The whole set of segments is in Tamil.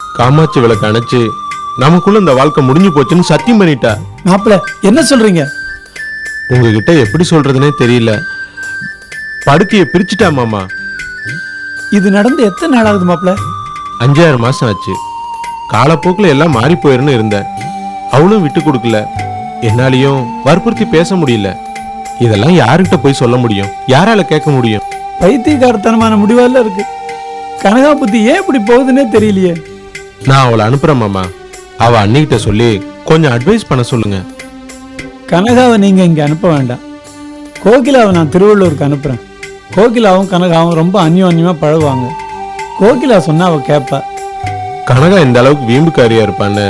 காமாட்சி விளக்கு அணைச்சு நமக்குள்ள இந்த வாழ்க்கை முடிஞ்சு போச்சுன்னு சத்தியம் பண்ணிட்டா? மாப்பிள்ள என்ன சொல்றீங்க? உங்ககிட்ட எப்படி சொல்றதுனே தெரியல. படுக்கைய பிரிச்சுட்டா மாமா. இது நடந்து எத்தனை நாள் ஆகுது மாப்பிள்ள அஞ்சாறு மாசம் ஆச்சு. காலப்போக்கில் எல்லாம் மாறி போயிருன்னு இருந்தேன். அவளும் விட்டு கொடுக்கல. என்னாலையும் வற்புறுத்தி பேச முடியல. இதெல்லாம் யாருக்கிட்ட போய் சொல்ல முடியும்? யாரால கேட்க முடியும்? பைத்தியக்காரத்தனமான முடிவால இருக்கு. கனகா புத்தி ஏன் இப்படி போகுதுன்னே தெரியலையே. நான் அவளை அனுப்புறேன் மாமா. அவ அன்னிகிட்ட சொல்லி கொஞ்சம் அட்வைஸ் பண்ண சொல்லுங்க. கனகாவை நீங்க இங்க அனுப்ப வேண்டாம். கோகிலாவை நான் திருவள்ளூருக்கு அனுப்புறேன். கோகிலாவும் கனகாவும் ரொம்ப அந்யோன்யமா பழகுவாங்க. கோகிலா சொன்னா அவ கேட்பா கனகா இந்த அளவுக்கு வீம்புக்காரியா இருப்பான்னு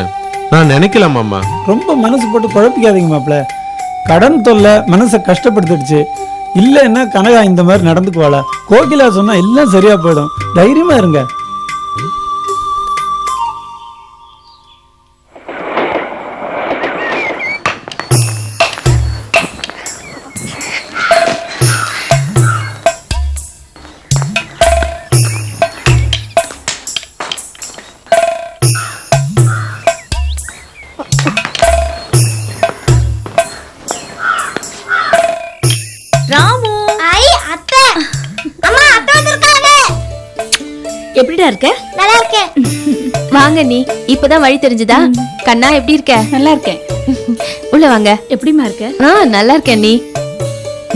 நான் நினைக்கல மாமா. ரொம்ப மனசு போட்டு குழப்பிக்காதீங்க மாப்பிள்ள கடன் தொல்லை மனசை கஷ்டப்படுத்திடுச்சு. இல்லைன்னா கனகா இந்த மாதிரி நடந்துக்குவாளா? கோகிலா சொன்னா எல்லாம் சரியா போயிடும். தைரியமா இருங்க. வாங்க நீ. இப்பதான் வழி தெரிஞ்சுதா? கண்ணா எப்படி இருக்க? நல்லா இருக்கேன் உள்ள வாங்க. எப்படிமா இருக்க? ஆ நல்லா இருக்கேன் நீ.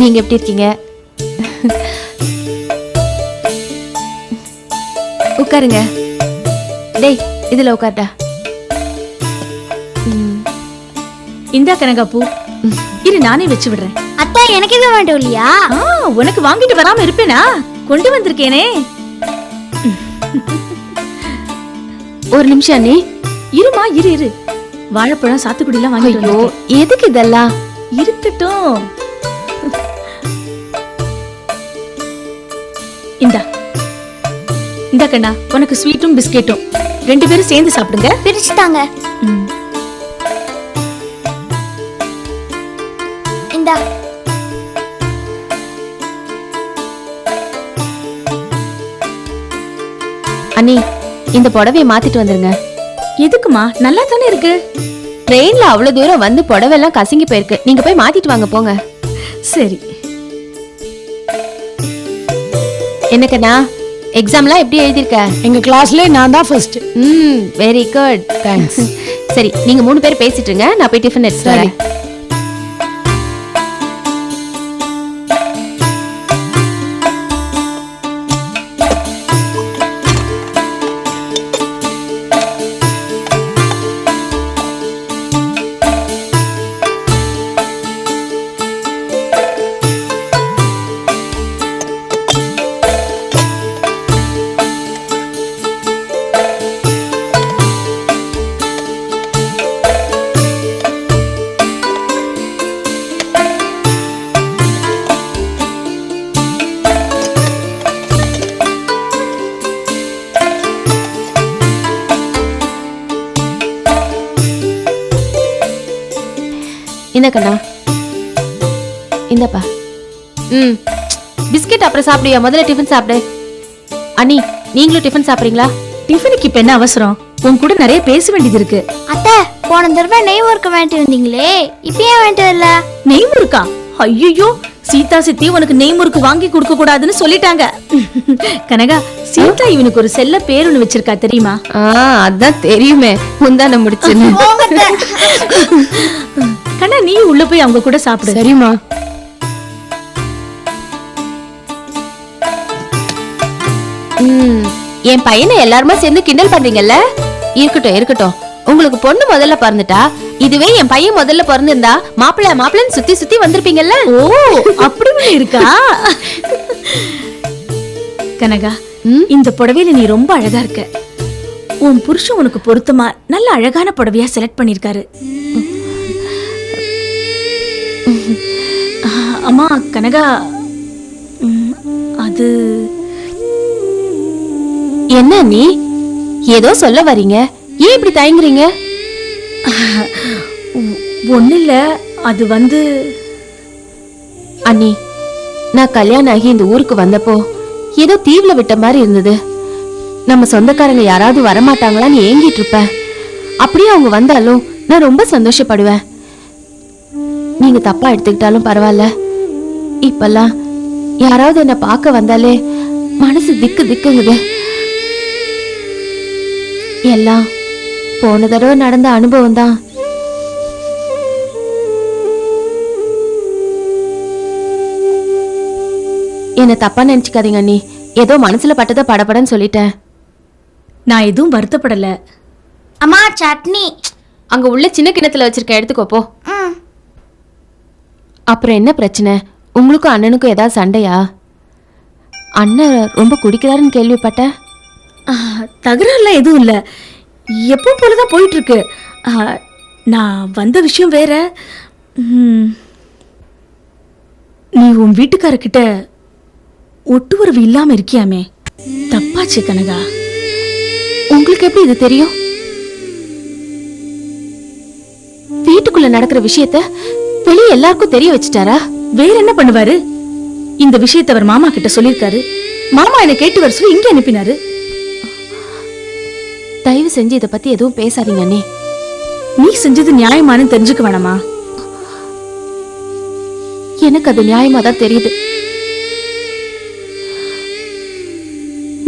நீங்க எப்படி இருக்கீங்க? உட்காருங்க. டேய் இதுல உட்கார்டா. இந்தா கனகா பூ. இரு நானே வச்சு விடுறேன். அத்தை எனக்கு எதுவும் வேண்டாம் இல்லையா? ஆ உனக்கு வாங்கிட்டு வராம இருப்பேனா? கொண்டு வந்திருக்கேனே. ஒரு நிமிஷம் நீ இருமா இரு இரு. வாழைப்பழம் சாத்துக்குடி எல்லாம் வாங்கிட்டு ஐயோ. எதுக்கு இதெல்லாம்? இருக்கட்டும். இந்தா. இந்தா கண்ணா உனக்கு ஸ்வீட்டும் பிஸ்கெட்டும் ரெண்டு பேரும் சேர்ந்து சாப்பிடுங்க. பிரிச்சுட்டாங்க. ம். இந்த புடவைய மாத்திட்டு வந்துருங்க. எதுக்குமா? நல்லா தானே இருக்கு? ட்ரெயின்ல அவ்வளவு தூரம் வந்து புடவை எல்லாம் கசங்கி போயிருக்கு. நீங்க போய் மாத்திட்டு வாங்க போங்க. சரி. என்ன கண்ணா எக்ஸாம்லாம் எப்படி எழுதிருக்க எங்க கிளாஸ்ல நான் தான் ஃபர்ஸ்ட் ம் வெரி குட் தேங்க்ஸ் சரி நீங்க மூணு பேர் பேசிட்டு இருங்க. நான் போய் டிஃபன் எடுத்துட்டு வரேன். இந்த கண்ணா. இந்தப்பா. ம். பிஸ்கெட் அப்புறம் சாப்பிடுவியா முதல்ல டிஃபன் சாப்பிடு. அண்ணி நீங்களும் டிஃபன் சாப்பிடுறீங்களா? டிஃபனுக்கு இப்ப என்ன அவசரம்? உன் கூட நிறைய பேச வேண்டியது இருக்கு. அத்தை போன தடவை நெய் ஒர்க்க வேண்டி வந்தீங்களே. இப்போ ஏன் வேண்டியது இல்ல நெய் முறுக்கா ஐயோ சீதா சித்தி உனக்கு நெய் முறுக்கு வாங்கி கொடுக்க கூடாதுன்னு சொல்லிட்டாங்க. கனகா சீதா இவனுக்கு ஒரு செல்ல பேர் ஒண்ணு வச்சிருக்கா தெரியுமா? ஆ அதான் தெரியுமே. முந்தான முடிச்சுன்னு. கண்ணா நீ உள்ள போய் அவங்க கூட சாப்பிடு. சரிம்மா. என் பையனை எல்லாருமே சேர்ந்து கிண்டல் பண்றீங்கல்ல? இருக்கட்டும் இருக்கட்டும். உங்களுக்கு பொண்ணு முதல்ல பிறந்துட்டா? இதுவே என் பையன் முதல்ல பிறந்திருந்தா மாப்பிள்ளை மாப்பிள்ளைன்னு சுத்தி சுத்தி வந்திருப்பீங்கல்ல? ஓ அப்படி இருக்கா? கனகா? இந்த புடவையில நீ ரொம்ப அழகா இருக்க. உன் புருஷன் உனக்கு பொருத்தமா நல்ல அழகான புடவையா செலக்ட் பண்ணிருக்காரு அம்மா கனகா அது என்ன நீ? ஏதோ சொல்ல வர்றீங்க ஏன் இப்படி தயங்குறீங்க? ஒண்ணு இல்ல அது வந்து அண்ணி நான் கல்யாணம் ஆகி இந்த ஊருக்கு வந்தப்போ ஏதோ தீவுல விட்ட மாதிரி இருந்தது. நம்ம சொந்தக்காரங்க யாராவது வரமாட்டாங்களான்னு ஏங்கிட்டு இருப்பேன். அப்படியே அவங்க வந்தாலும் நான் ரொம்ப சந்தோஷப்படுவேன். நீங்க தப்பா எடுத்துக்கிட்டாலும் பரவாயில்ல. இப்பெல்லாம் யாராவது என்ன பார்க்க வந்தாலே மனசு திக்கு திக்குங்குது. எல்லாம் போன தடவை நடந்த அனுபவம் தான் என்ன தப்பா நினைச்சுக்காதீங்க அண்ணி. ஏதோ மனசுல பட்டதை படபடன்னு சொல்லிட்டேன். நான் எதுவும் வருத்தப்படல. அம்மா சட்னி. அங்க உள்ள சின்ன கிணத்துல வச்சிருக்க எடுத்துக்கோ போ. அப்புறம் என்ன பிரச்சனை? உங்களுக்கும் அண்ணனுக்கும் ஏதாவது சண்டையா? அண்ணன் ரொம்ப குடிக்கிறாருன்னு கேள்விப்பட்டேன். தகராறுலாம் எதுவும் இல்ல. எப்போ போலதான் போயிட்டு இருக்கு நான் வந்த விஷயம் வேற. நீ உன் வீட்டுக்காரர்கிட்ட ஒட்டுறவு இல்லாம இருக்கியாமே? தப்பாச்சு கனகா. உங்களுக்கு எப்படி இது தெரியும்? வீட்டுக்குள்ள நடக்கிற விஷயத்த வெளியே எல்லாருக்கும் தெரிய வச்சுட்டாரா? வேற என்ன பண்ணுவாரு? இந்த விஷயத்தை அவர் மாமா கிட்ட சொல்லியிருக்காரு. மாமா என்னை கேட்டு வர சொல்லி இங்க அனுப்பினாரு. தயவு செஞ்சு இதை பத்தி எதுவும் பேசாதீங்க அண்ணி. நீ செஞ்சது நியாயமானு தெரிஞ்சுக்க வேணாமா? எனக்கு அது நியாயமா தான் தெரியுது.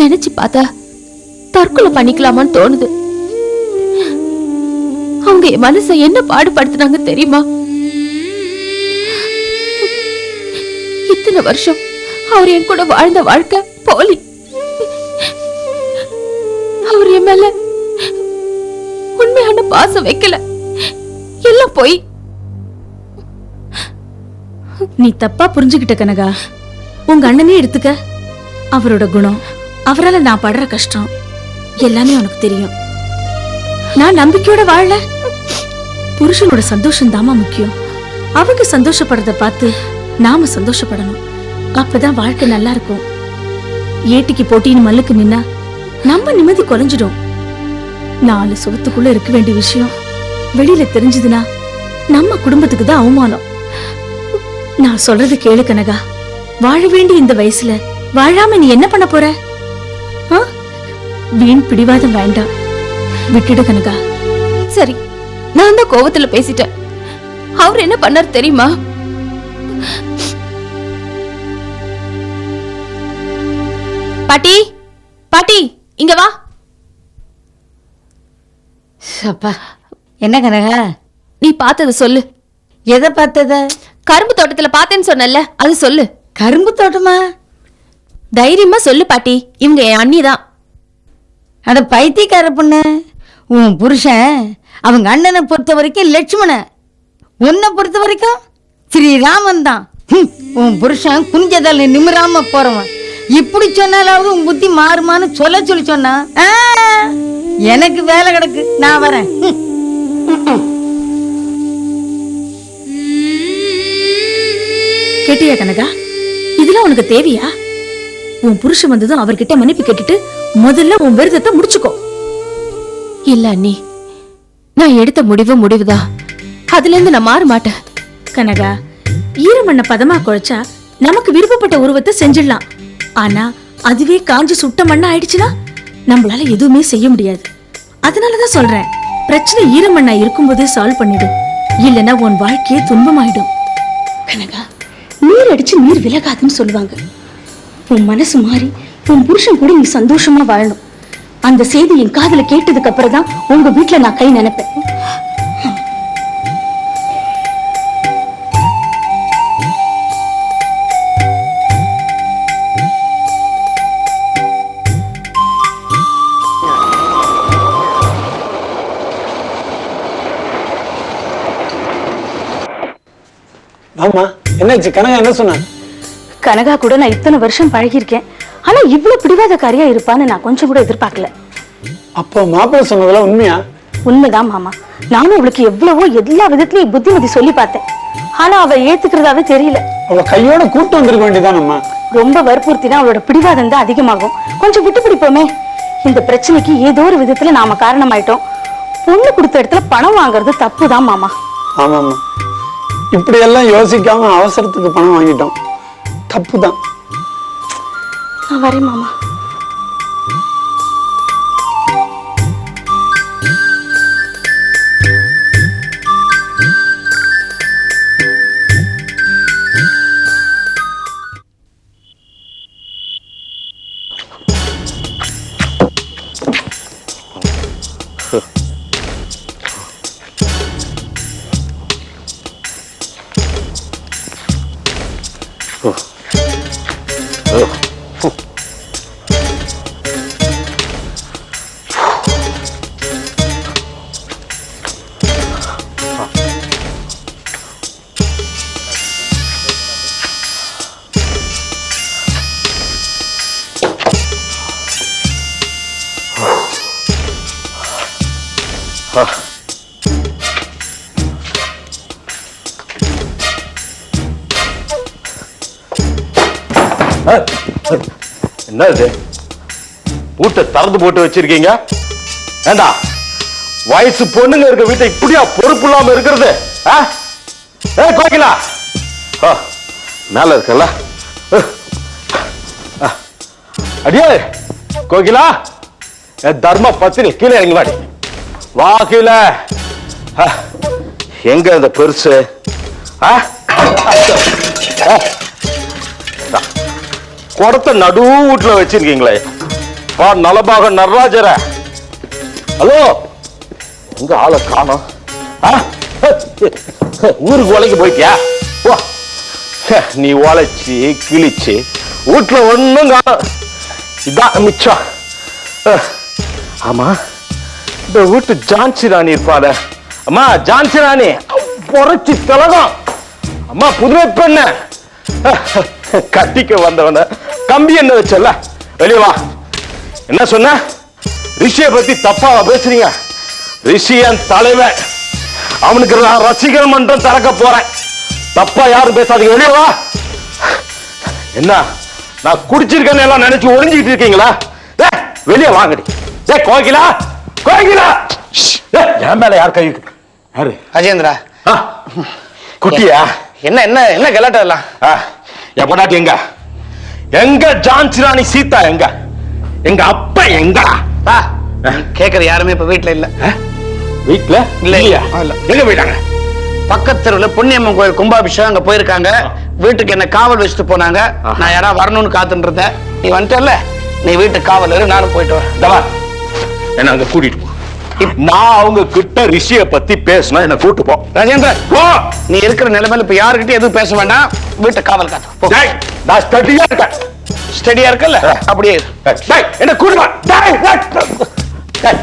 நினைச்சு பார்த்தா தற்கொலை பண்ணிக்கலாமான்னு தோணுது. அவங்க என் மனசை என்ன பாடுபடுத்துனாங்க தெரியுமா? இத்தனை வருஷம் அவர் என் கூட வாழ்ந்த வாழ்க்கை போலி. அவர் என் மேல உண்மையான பாசம் வைக்கல. எல்லாம் போய். நீ தப்பா புரிஞ்சுகிட்ட கனகா. உங்க அண்ணனே எடுத்துக்க. அவரோட குணம் அவரால நான் படுற கஷ்டம் எல்லாமே உனக்கு தெரியும். நான் நம்பிக்கையோட வாழல. புருஷனோட சந்தோஷம் தாமா முக்கியம். அவங்க சந்தோஷப்படுறத பார்த்து நாம சந்தோஷப்படணும். அப்பதான் வாழ்க்கை நல்லா இருக்கும். ஏட்டிக்கு போட்டின்னு மல்லுக்கு நின்னா நம்ம நிம்மதி குறைஞ்சிடும் நாலு சுவத்துக்குள்ள இருக்க வேண்டிய விஷயம். வெளியில தெரிஞ்சதுன்னா நம்ம குடும்பத்துக்கு தான் அவமானம். நான் சொல்றது கேளு கனகா. வாழ வேண்டிய இந்த வயசுல வாழாம நீ என்ன பண்ண போற? வீண் பிடிவாதம் வேண்டாம். விட்டுடு கனகா. சரி நான் தான் கோவத்துல பேசிட்டேன். அவர் என்ன பண்ணார் தெரியுமா? பாட்டி பாட்டி இங்க வா. அப்பா என்ன கனகா? நீ பார்த்தத சொல்லு. எதை பார்த்தத? கரும்பு தோட்டத்துல பார்த்தேன்னு சொன்னல அது சொல்லு. கரும்பு தோட்டமா? தைரியமா சொல்லு பாட்டி இவங்க என் அண்ணி தான் அட பைத்தியக்கார பொண்ணு உன் புருஷன் அவங்க அண்ணனை பொறுத்த வரைக்கும் லட்சுமணன். உன்னை பொறுத்த வரைக்கும் ஸ்ரீராமன் தான். ஹம், உன் புருஷன் குஞ்சதால நிமிராம போறவன். இப்படி சொன்னாலாவது உன் புத்தி மாறுமான்னு சொல்ல சொல்லி சொன்னா ஆ, எனக்கு வேலை கிடக்கு. நான் வரேன். கேட்டியா கனகா? இதெல்லாம் உனக்கு தேவையா? உன் புருஷன் வந்ததும் அவர்கிட்ட மன்னிப்பு கேட்டுட்டு முதல்ல உன் விரதத்தை முடிச்சுக்கோ. இல்ல அண்ணி. நான் எடுத்த முடிவு முடிவுதான் அதுல இருந்து நான் மாற மாட்டேன். கனகா ஈரமண்ண பதமா குழைச்சா நமக்கு விருப்பப்பட்ட உருவத்தை செஞ்சிடலாம். ஆனா அதுவே காஞ்சு சுட்ட மண்ணா ஆயிடுச்சுன்னா நம்மளால எதுவுமே செய்ய முடியாது. அதனாலதான் சொல்றேன் பிரச்சனை ஈரமண்ணா இருக்கும்போதே சால்வ் பண்ணிடு. இல்லனா உன் வாழ்க்கையே துன்பமாயிடும். கனகா நீர் அடிச்சு நீர் விலகாதுன்னு சொல்லுவாங்க. உன் மனசு மாறி உன் புருஷன் கூட நீ சந்தோஷமா வாழணும். அந்த செய்தி என் காதுல கேட்டதுக்கு அப்புறம் தான் உங்க வீட்டுல நான் கை நினைப்பேன். ஆமா என்னாச்சு? கனகா என்ன சொன்ன? கனகா கூட நான் இத்தனை வருஷம் பழகியிருக்கேன். ஆனா இவ்வளவு பிடிவாதக்காரியா இருப்பான்னு நான் கொஞ்சம் கூட எதிர்பார்க்கல. அப்போ மாப்பிள்ளை சொன்னதெல்லாம் உண்மையா? உண்மைதான் மாமா. நானும் அவளுக்கு எவ்வளவோ எல்லா விதத்திலயும் புத்திமதி சொல்லி பார்த்தேன். ஆனா அவ ஏத்துக்கிறதாவே தெரியல. அவளை கையோட கூட்டு வந்திருக்க வேண்டியதானம்மா ரொம்ப வற்புறுத்தினா அவளோட பிடிவாதம் தான் அதிகமாகும். கொஞ்சம் விட்டு பிடிப்போமே. இந்த பிரச்சனைக்கு ஏதோ ஒரு விதத்துல நாம காரணமாயிட்டோம். பொண்ணு கொடுத்த இடத்துல பணம் வாங்குறது தப்புதான் மாமா. ஆமாம்மா. இப்படியெல்லாம் யோசிக்காம அவசரத்துக்கு பணம் வாங்கிட்டோம். தப்பு தான் நான் வரேன் மாமா. என்ன இது வீட்டை திறந்து போட்டு வச்சிருக்கீங்க? ஏண்டா? வயசு பொண்ணுங்க இருக்க வீட்டை இப்படியா பொறுப்பு இல்லாம இருக்கிறது? ஏ கோகிலா. மேல இருக்கல அடியே கோகிலா. ஏ தர்ம பத்தினி கீழே இறங்கி வாடி. வா கீழே. எங்க இந்த பெருசு? ஆ? குடத்தை நடு வீட்டுல வச்சிருக்கீங்களே. பா நலபாக நடராஜர. ஹலோ? உங்க ஆளை காணும். ஊருக்கு உழைக்க போயிட்டியா? வா நீ உழைச்சி கிழிச்சு வீட்டுல ஒண்ணும் காணும். இதான் மிச்சம். ஆமா இந்த வீட்டு ஜான்சி ராணி இருப்பாத அம்மா ஜான்சி ராணி புரட்சி திலகம். அம்மா புதுமை பெண்ண. கட்டிக்க வந்தவன. கம்பி என்ன வச்சல வெளியே வா. என்ன சொன்ன? ரிஷிய பத்தி தப்பாவா பேசுறீங்க. ரிஷி என் தலைவன். அவனுக்கு நான் ரசிகர் மன்றம் திறக்க போறேன். தப்பா யாரும் பேசாதீங்க. வெளியே வா. என்ன? நான் குடிச்சிருக்கேன்னு எல்லாம் நினைச்சு ஒளிஞ்சுக்கிட்டு இருக்கீங்களா? வெளியே வாங்கடி டே கோகிலா. கோகிலா. என் மேல யார் கை யாரு? அஜேந்திரா குட்டியா? என்ன என்ன என்ன கலாட்டம் எல்லாம் என் பொண்டாட்டி எங்க? எங்க ஜான்சி ராணி சீதா எங்க? எங்க அப்பா எங்க? பா கேக்குற யாருமே இப்ப வீட்டுல இல்ல. வீட்ல? இல்ல. இல்லையா. எங்க போயிட்டாங்க? பக்கத்து தெருவுல புண்ணியம்மன் கோயில் கும்பாபிஷேகம் அங்க போயிருக்காங்க. வீட்டுக்கு என்ன காவல் வச்சுட்டு போனாங்க. நான் யாரா வரணும்னு காத்துட்டு இருந்தேன். நீ வந்துட்டல நீ வீட்டுக்கு காவல் இரு நானும் போயிட்டு வரேன். என்ன அங்க கூட்டிட்டு போ. நான் அவங்க கிட்ட ரிஷிய பத்தி பேசினா என்ன கூட்டு போ. ராஜேந்திர போ. நீ இருக்கிற நிலைமையில இப்ப யாருக்கிட்ட எதுவும் பேச வேண்டாம். வீட்டு காவல் காத்து நான் ஸ்டடியா இருக்கேன். ஸ்டடியா இருக்கல்ல? அப்படியே என்ன டேய்,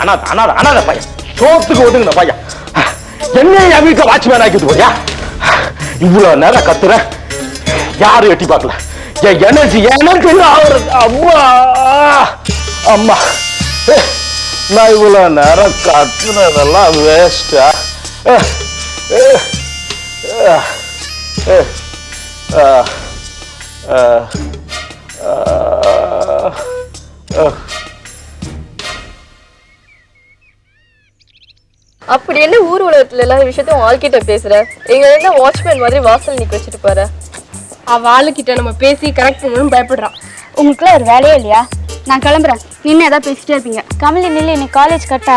அனாத அனாத அனாத பையன். சோத்துக்கு ஒதுங்கின பையன். என்ன என் வீட்டுல வாட்ச்மேன் ஆக்கிட்டு போறியா? இவ்வளவு நேரம் கத்துறேன் யாரும் எட்டி பார்க்கல? என் எனர்ஜி ஆகுறது அம்மா அம்மா. நான் இவ்வளவு நேரம் கத்துனதெல்லாம் வேஸ்டா அப்படி என்ன ஊர் உலகத்துல எல்லா விஷயத்தையும் ஆள்கிட்ட பேசுற? எங்க என்ன வாட்ச்மேன் மாதிரி வாசல் நிக்க வச்சுட்டு பாரு அவ ஆளுகிட்ட நம்ம பேசி கரெக்ட் பண்ணணும்னு பயப்படுறான் உங்களுக்குலாம் ஒரு வேலையே இல்லையா? நான் கிளம்புறேன். நின்று ஏதாவது பேசிட்டே இருப்பீங்க. கமலி நில்லு இன்னைக்கு காலேஜ் கட்டா.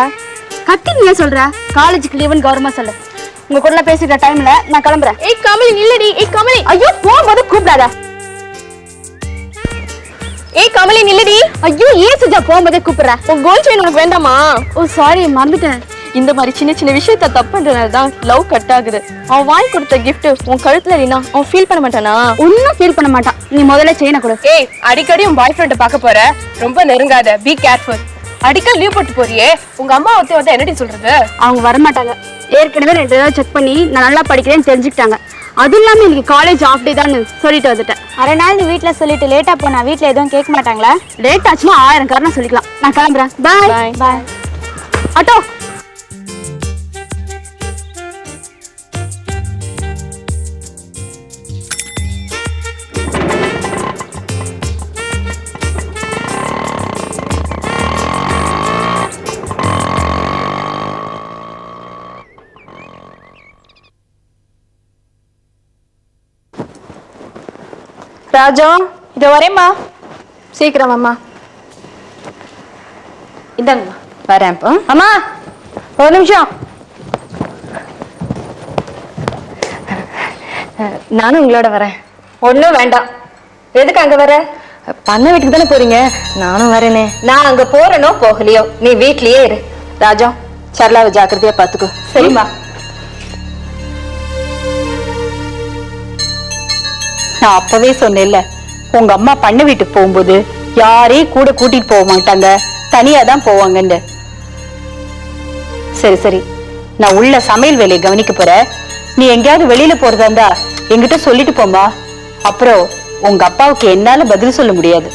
கட்டி நீ ஏன் சொல்ற? காலேஜுக்கு லீவுன்னு கௌரவமா சொல்லு. உங்க கூட பேசிக்கிற டைம்ல நான் கிளம்புறேன். ஏய் கமலி நில்லடி. ஏய் கமலி. ஐயோ போகும்போது கூப்பிடாத. ஏய் கமலி நில்லடி. ஐயோ ஏன் சுஜா போகும்போதே கூப்பிடுற? உன் கோல் செயின் உனக்கு வேண்டாமா? ஓ சாரி மறந்துட்டேன். இந்த மாதிரி சின்ன சின்ன விஷயத்த தப்புன்றனால தான் லவ் கட் ஆகுது. அவன் வாங்கி கொடுத்த gift உன் கழுத்துல இல்லைனா அவன் ஃபீல் பண்ண மாட்டானா? ஒன்னும் ஃபீல் பண்ண மாட்டான். நீ முதல்ல செயினை கொடு. ஏய் அடிக்கடி உன் பாய் ஃப்ரெண்ட பார்க்க போற. ரொம்ப நெருங்காத. பி கேர்ஃபுல் அடிக்கடி லீவ் போட்டு போறியே. உங்க அம்மா ஒத்தி வந்து என்னடி சொல்றது? அவங்க வரமாட்டாங்க. ஏற்கனவே ரெண்டு தடவை செக் பண்ணி நான் நல்லா படிக்கிறேன்னு தெரிஞ்சுக்கிட்டாங்க. அதுவும் இல்லாம இன்னைக்கு காலேஜ் ஆஃப் டே தான் சொல்லிட்டு வந்துட்டேன். அரை நாள் நீ வீட்ல சொல்லிட்டு லேட்டா போனா வீட்ல எதுவும் கேட்க மாட்டாங்களா? லேட் ஆச்சுன்னா ஆயிரம் காரணம் சொல்லிக்கலாம். நான் கிளம்புறேன். பாய். பாய் ஆட்டோ. ராஜா இதோ வரேம்மா. சீக்கிரம் அம்மா இந்தாங்கம்மா. வரேன் இப்போ அம்மா ஒரு நிமிஷம். நானும் உங்களோட வரேன். ஒன்றும் வேண்டாம். எதுக்கு அங்க வர? பண்ண வீட்டுக்கு தானே போறீங்க? நானும் வரேனே. நான் அங்க போறேனோ போகலையோ நீ வீட்லயே இரு. ராஜா சரளாவை ஜாக்கிரதையா பாத்துக்கோ. சரிம்மா. நான் அப்பவே சொன்னேன்ல உங்க அம்மா பண்ண வீட்டுக்கு போகும்போது யாரையும் கூட கூட்டிட்டு போக மாட்டாங்க தனியா தான் போவாங்கன்னு சரி சரி நான் உள்ள சமையல் வேலையை கவனிக்க போறேன். நீ எங்கேயாவது வெளியில போறதா இருந்தா என்கிட்ட சொல்லிட்டு போமா அப்புறம் உங்க அப்பாவுக்கு என்னால பதில் சொல்ல முடியாது.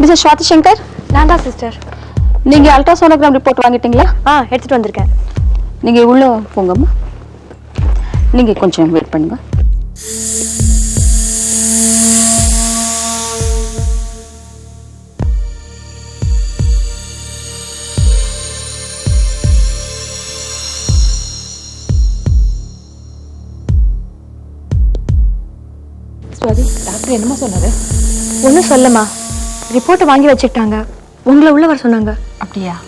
மிஸ்டர் ஸ்வாதி சங்கர்? நான் தான் சிஸ்டர் நீங்க அல்ட்ராசோனோகிராம் ரிப்போர்ட் வாங்கிட்டீங்களா? ஆ எடுத்துட்டு வந்திருக்கேன். நீங்க உள்ள போங்கம்மா. நீங்க கொஞ்சம் வெயிட் பண்ணுங்க. டாக்டர் என்னமா சொன்னாரு? ஒன்றும் சொல்லம்மா. ரிப்போர்ட்டை வாங்கி வச்சுக்கிட்டாங்க. உங்களை உள்ள வர சொன்னாங்க. அப்படியா?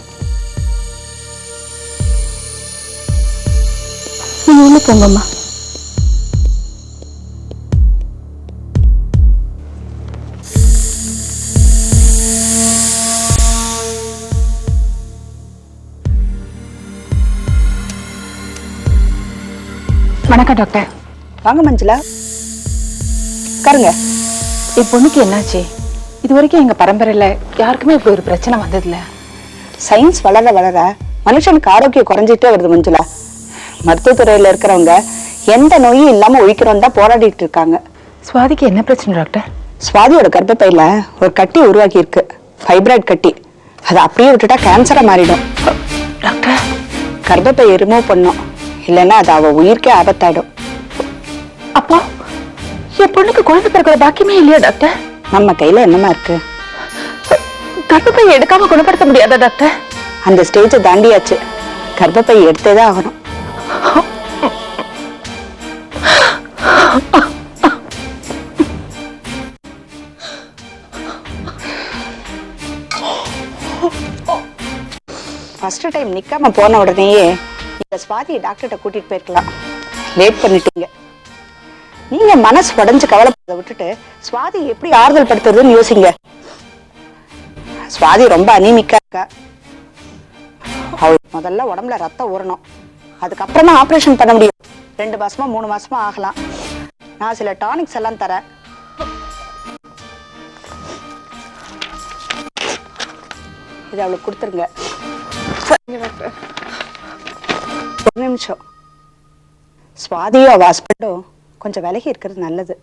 நீங்க உள்ள போங்கம்மா. வணக்கம் டாக்டர். வாங்க மஞ்சுளா. உட்காருங்க. என் பொண்ணுக்கு என்னாச்சு? இது வரைக்கும் எங்க பரம்பரையில யாருக்குமே இப்படி ஒரு பிரச்சனை வந்ததில்ல. சயின்ஸ் வளர வளர மனுஷனுக்கு ஆரோக்கியம் குறைஞ்சிட்டே வருது மஞ்சுளா. மருத்துவத்துறையில இருக்கிறவங்க எந்த நோயும் இல்லாம ஒழிக்கிறோம் தான் போராடிட்டு இருக்காங்க. சுவாதிக்கு என்ன பிரச்சனை டாக்டர்? சுவாதியோட கர்ப்பப்பையில ஒரு கட்டி உருவாக்கி இருக்கு ஃபைப்ராய்ட் கட்டி. அதை அப்படியே விட்டுட்டா கேன்சரா மாறிடும். டாக்டர்? கர்ப்பப்பையை ரிமூவ் பண்ணும். இல்லைன்னா அது அவ உயிர்க்கே ஆபத்தாயிடும். அப்போ என் பொண்ணுக்கு குழந்தை பிறக்கிற பாக்கியமே இல்லையா டாக்டர்? நம்ம கையில என்னமா இருக்கு? கர்ப்பப்பை எடுக்காம குணப்படுத்த முடியாதா டாக்டர்? அந்த ஸ்டேஜை தாண்டியாச்சு. கர்ப்பப்பை எடுத்தே தான் ஆகணும். ஃபர்ஸ்ட் டைம் நிக்காம போன உடனேயே நீங்க சுவாதியை டாக்டர்கிட்ட கூட்டிட்டு போயிருக்கலாம். லேட் பண்ணிட்டீங்க. நீங்க மனசு உடைஞ்சு கவலைப்பட விட்டுட்டு சுவாதி எப்படி ஆறுதல் படுத்துறதுன்னு யோசிங்க. சுவாதி ரொம்ப அனீமிக்கா இருக்கா? அவள் முதல்ல உடம்புல ரத்தம் ஊறணும். அதுக்கப்புறம் ஆப்ரேஷன் ஆபரேஷன் பண்ண முடியும். ரெண்டு மாசமா மூணு மாசமா ஆகலாம். நான் சில டானிக்ஸ் எல்லாம் தரேன். இது அவளுக்கு கொடுத்துருங்க. ஒரு நிமிஷம். சுவாதியும் அவள் ஹஸ்பண்டும் கொஞ்சம் விலகி இருக்கிறது நல்லது.